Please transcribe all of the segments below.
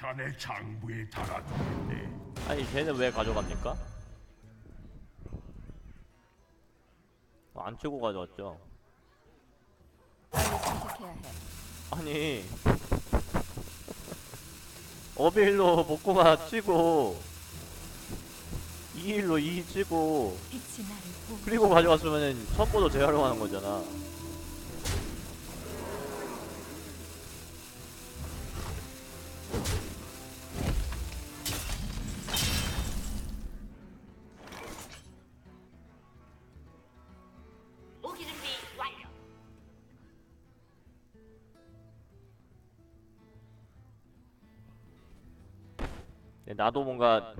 자네 장부에 달아두겠네. 아니 쟤는 왜 가져갑니까? 어, 안 치고 가져왔죠. 빨리 선택해야 해. 아니 어빌로 복고마 치고 2일로 2 치고 빛이 나를 보고 그리고 가져왔으면은 선보도 재활용하는 거잖아. 네, 나도 뭔가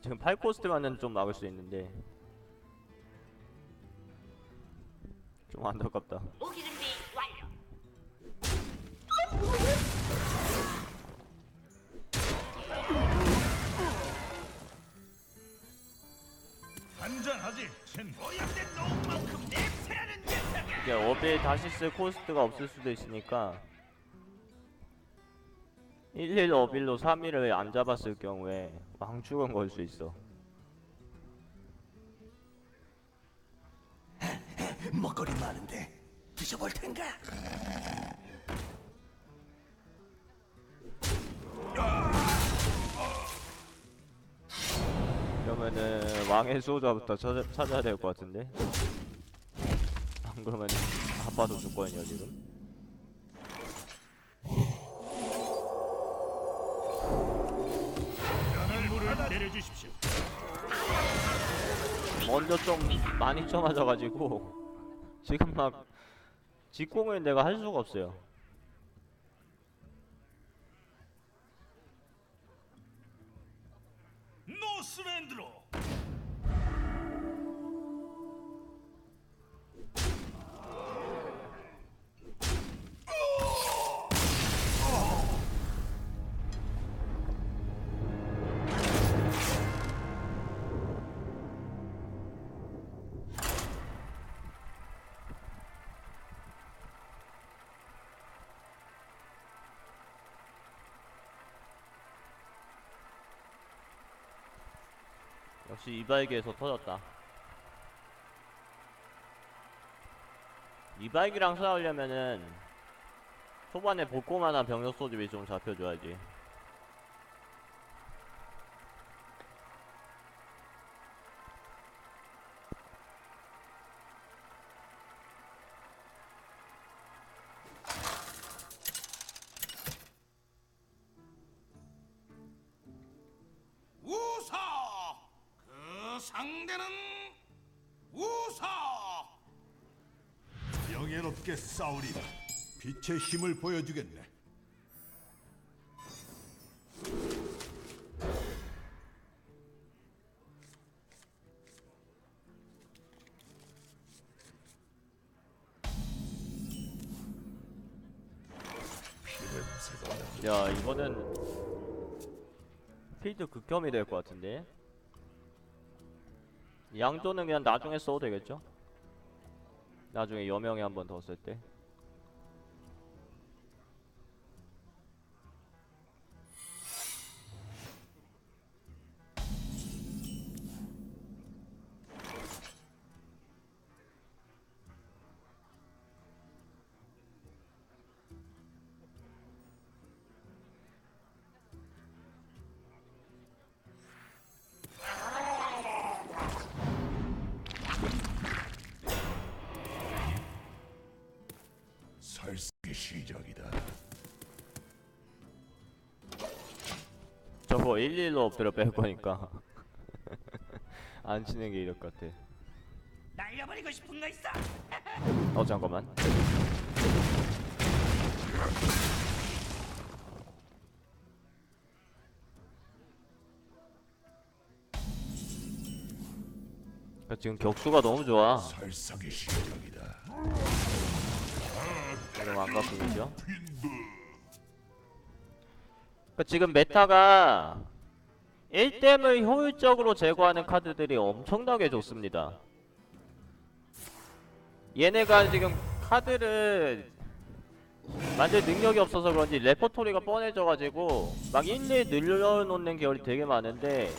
지금 8코스트면은 좀 막을 수 있는데 좀 안타깝다. 무기 준비 완료. 한잔하지. 쟨 오염된 놈만큼 냄새나는 녀석아. 이게 어빌 다시 쓸 코스트가 없을 수도 있으니까 11 어빌로 3일을 안 잡았을 경우에 왕축은 걸 수 있어. 먹거리 많은데 드셔볼 텐가? 그러면은 왕의 수호자부터 찾아, 찾아야 될 것 같은데 안 그러면 아빠도 죽거든요 지금 주십시오. 먼저 좀 많이 쳐맞아가지고 지금 막 직공을 내가 할 수가 없어요 노스랜드로. 역시 이바이기에서 터졌다. 이바이기랑 싸우려면은 초반에 복고만한 병력 소집이 좀 잡혀줘야지 상대는 우사! 영예롭게 싸우리라. 빛의 힘을 보여주겠네. 야 이거는 필드 극혐이 될 것 같은데 양조는 그냥 나중에 써도 되겠죠? 나중에 여명에 한 번 더 쓸 때 설상의 시작이다. 저거 11로 엎드려 뺄 거니까 안 치는 게 이럴 것 같아 날려버리고 싶은 거 있어? 어 잠깐만 지금 격수가 너무 좋아 설상의 시작이다. 그럼 아깝군요 그러니까 지금 메타가 1댐을 효율적으로 제거하는 카드들이 엄청나게 좋습니다 얘네가 지금 카드를 만들 능력이 없어서 그런지 레퍼토리가 뻔해져가지고 막 1, 2 늘려놓는 계열이 되게 많은데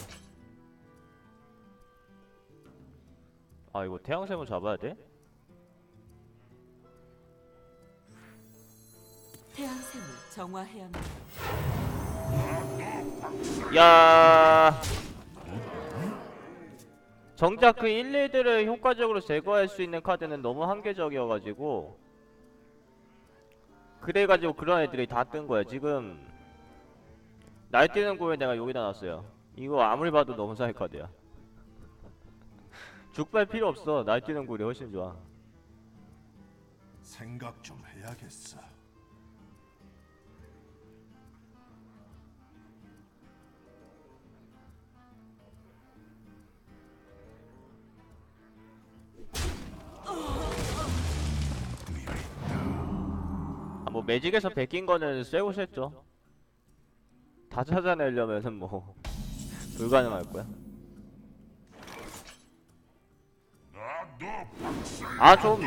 아 이거 태양샘을 잡아야 돼? 태양샘을 정화해야 합니다. 야. 정작 그 1, 2들을 효과적으로 제거할 수 있는 카드는 너무 한계적이어가지고 그래가지고 그런 애들이 다 뜬 거야. 지금 날뛰는 고에 내가 여기다 놨어요. 이거 아무리 봐도 너무 쌀 카드야. 죽발 필요 없어. 날뛰는 굴이 훨씬 좋아. 생각 좀 해야겠어. 매직에서 베낀 거는 쇠고 셌죠. 다 찾아내려면은 뭐 불가능할 거야. 아 좀.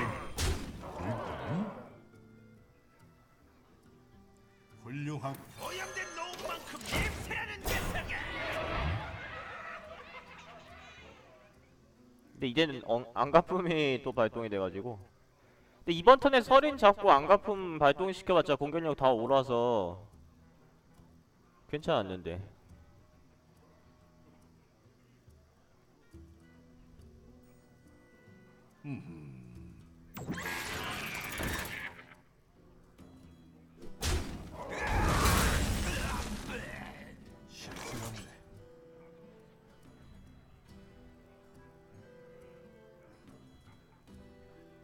훌륭하고 오염된 놈만큼 냄새나는 녀석아. 근데 이제는 엉, 안가품이 또 발동이 돼가지고 근데 이번 턴에 서린 잡고 안가품 발동시켜봤자 공격력 다 올라서 괜찮았는데. 실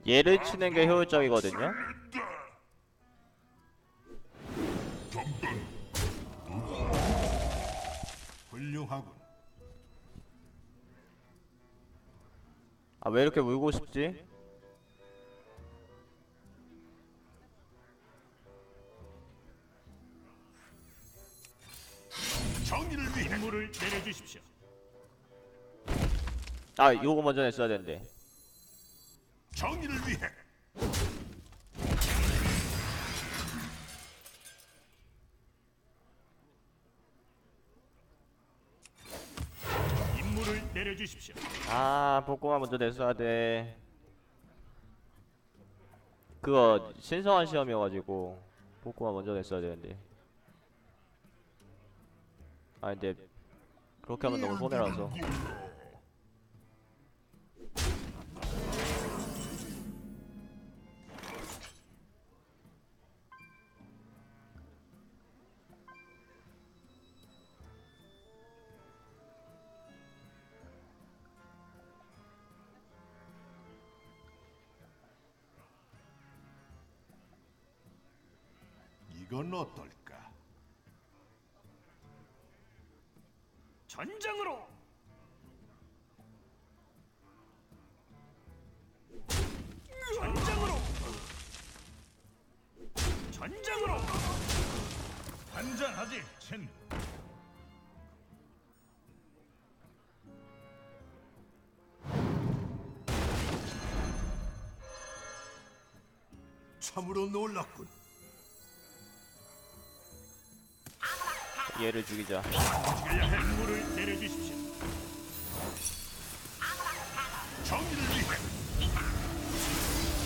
얘를 치는 게 효율적이거든요 훌륭하군. 아 왜 이렇게 울고 싶지? 정의를 위해 물을 내려주십시오. 아 요거 먼저 냈어야 되는데 정의를 위해. 임무를 내려주십시오. 아 복고만 먼저 냈어야 돼. 그거 신성한 시험이어가지고 복고만 먼저 냈어야 되는데. 아 근데 그렇게 하면 너무 손해라서 이건 어떨까? 전장으로. 전장으로. 전장으로. 한잔하지, 첸. 참으로 놀랍군. 얘를 죽이자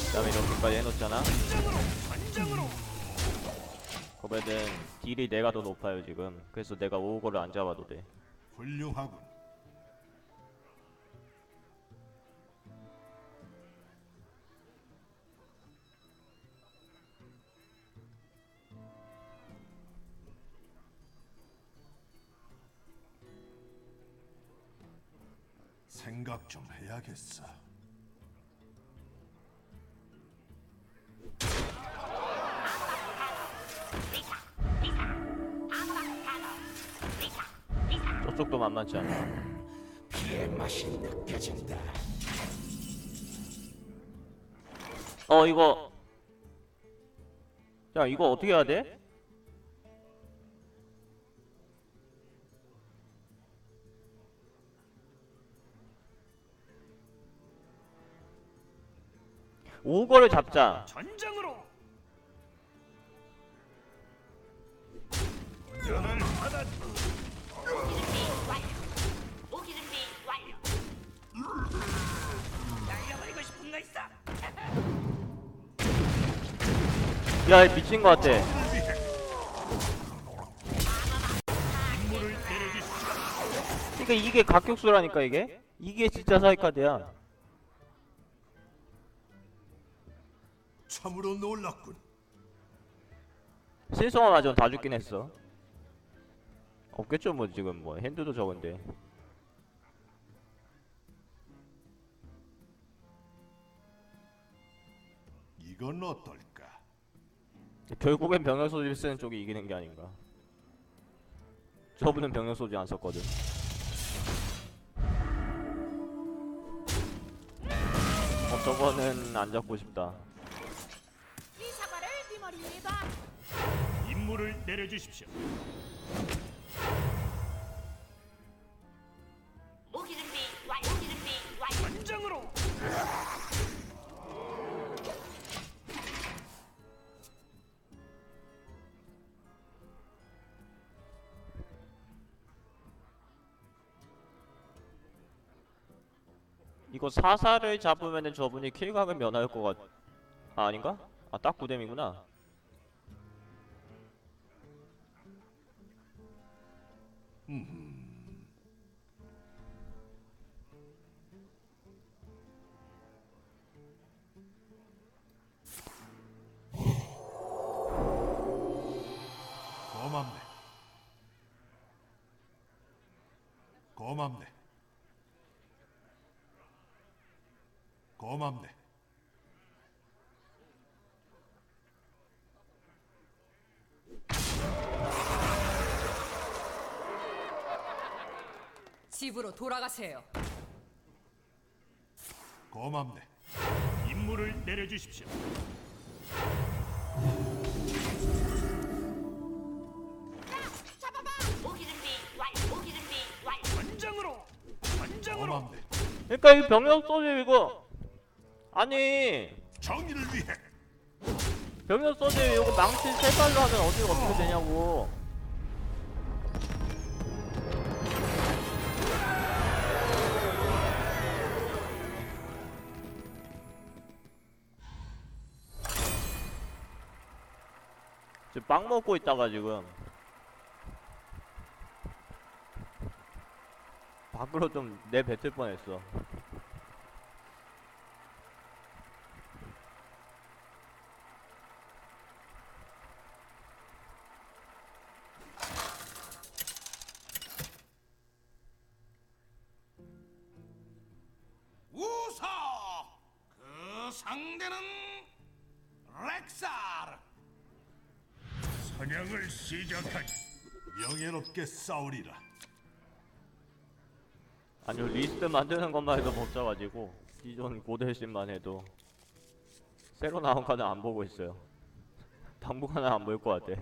그다음에 이렇게까지 해놓잖아 전장으로. 딜이 내가 더 높아요 지금 그래서 내가 오거를 안 잡아도 돼 훌륭하군. 생각 좀 해야겠어. 저쪽도 만만치 않아 피의 맛이 느껴진다. 어 이거 야 이거 어떻게 해야 돼? 오거를 잡자. 전장으로. 야, 미친 것 같아. 그러니까 이게 각격수라니까 이게. 이게 진짜 사이카드야. 참으로 놀랍군. 신성화 마저 다 죽긴 했어. 없겠죠 뭐 지금 뭐 핸드도 적은데. 이건 어떨까? 결국엔 병력 소지 쓰는 쪽이 이기는 게 아닌가. 저분은 병력 소지 안 썼거든. 어 저거는 안 잡고 싶다 임무를 내려주십시오. 무기 준비 완료. 무기 준비 완료. 전장으로. 이거 사사를 잡으면은 저분이 킬각을 면할 것 같... 아 아닌가? 아딱 9뎀이구나 고맙네. 고맙네. 고맙네. 집으로 돌아가세요. 고맙네. 임무를 내려주십시오. 무기 준비 완료. 무기 준비 완료. 전장으로. 전장으로. 고맙네. 그러니까 이 병력 소지 이거 아니 정의를 위해 병력 소지 이거 망치 세 발로 하면 어디가 어떻게 되냐고 지금 빵 먹고 있다가 지금. 밖으로 좀 내뱉을 뻔했어 사냥을 시작하지. 명예롭게 싸우리라. 아니요 리스트 만드는 것만 해도 복잡가지고 기존 고대신만 해도 새로 나온 카드 안 보고 있어요. 당분간은 안 보일 것 같아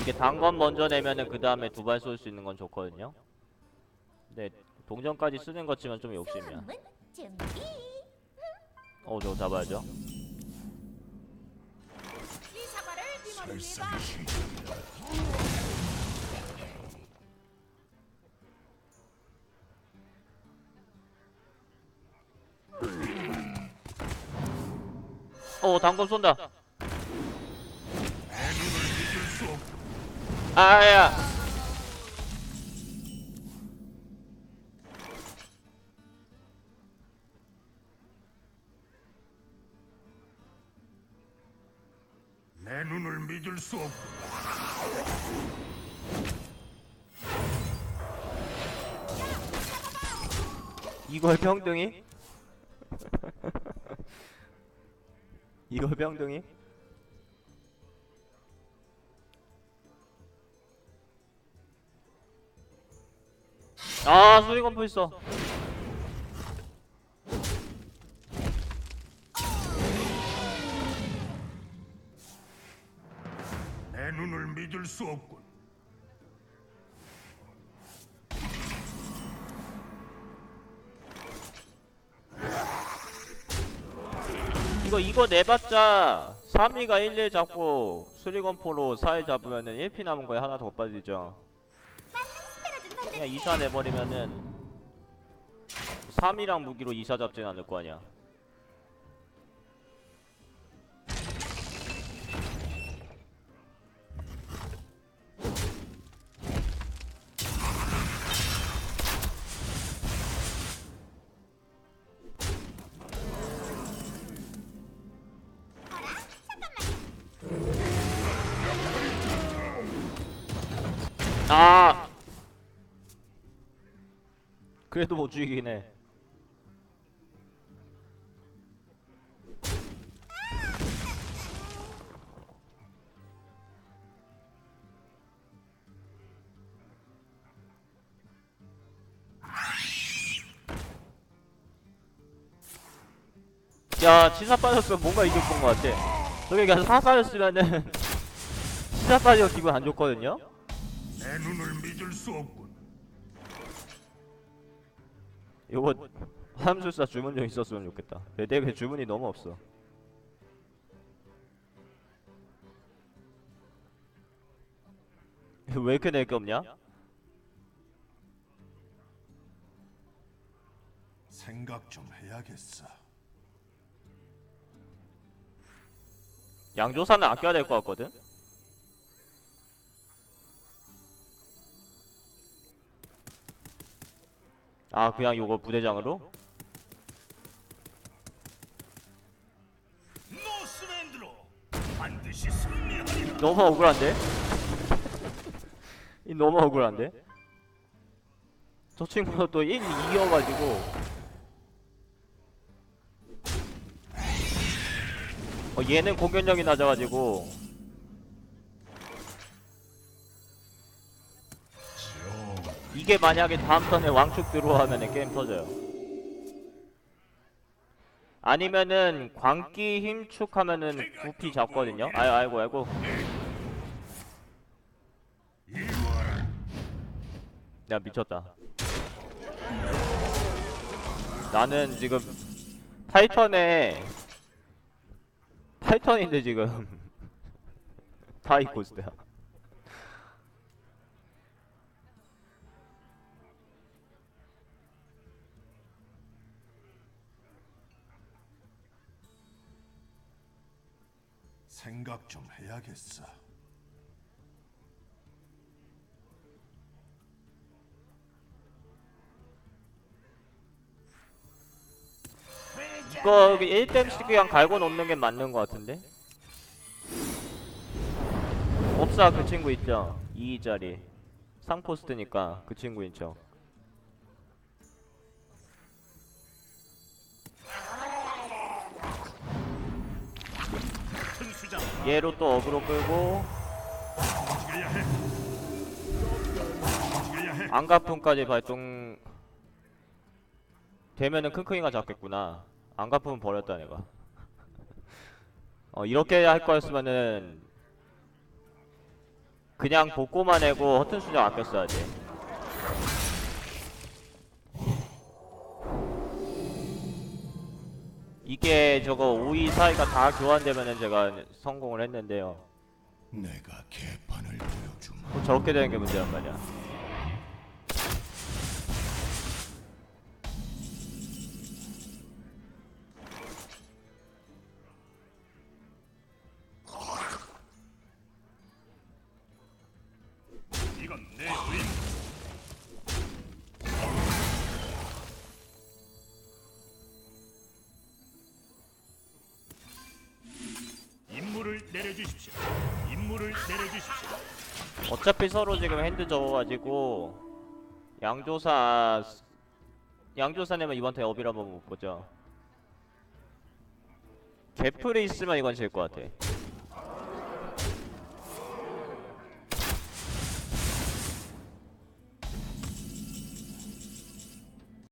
이게 단건 먼저 내면은 그 다음에 두 발 쏠 수 있는 건 좋거든요. 근데 동전까지 쓰는 것 치면 좀 욕심이야. 어 저거 잡아야죠. 어 단검 쏜다 아야 내 눈을 믿을 수 없. 이걸 평등이? 이걸 평등이? 아 수리건포 있어 내 눈을 믿을 수 없군. 이거 이거 내봤자 3위가 1, 1 잡고 수리건포로 4일 잡으면은 1피 남은 거에 하나 더 빠지죠. 그냥 2사 내버리면은 3이랑 무기로 2사 잡진 않을 거 아니야. 아! 그래도 못 죽이긴 해. 야, 치사 빠졌으면 뭔가 이길 것 같아. 저기 그냥 사 빠졌으면은 치사 빠지고 기분 안 좋거든요? 내 눈을 믿을 수 없군. 요거 함술사 주문 좀 있었으면 좋겠다. 내 덱에 주문이 너무 없어. 왜 이렇게 낼게 없냐? 생각 좀 해야겠어. 양조사는 아껴야 될 것 같거든? 아 그냥 요거 부대장으로? 너무 억울한데? 이 너무 억울한데? 저 친구도 또 1, 2여가지고 어 얘는 공격력이 낮아가지고 이게 만약에 다음 턴에 왕축 들어오면은 게임 터져요. 아니면은 광기 힘축 하면은 구피 잡거든요. 아유 아이고 아이고. 야 미쳤다. 나는 지금 타이턴에 타이턴인데 지금. 타이코스야 생각 좀 해야겠어. 이거 1댐씩 그냥 갈고 놓는 게 맞는 것 같은데? 없사 그 친구 있죠? 2자리. 상포스트니까 그 친구인 척 얘로 또 어그로 끌고. 안가품까지 발동 되면은 킁킁이가 잡겠구나 안가품은 버렸다 내가 어 이렇게 할 거였으면은 그냥 복고만 해고 허튼 수정 아꼈어야지 이게 저거 5, 2, 4위가 다 교환되면은 제가 성공을 했는데요 내가 개판을 보여주마. 뭐 저렇게 되는 게 문제란 말이야 이건 내 의무. 내려주십시오. 임무를 내려주십시오. 어차피 서로 지금 핸드 접어가지고 양조사 양조사 내면 이번 턴에 업이라 한번 못 보죠. 있으면 이건 질 것 같아.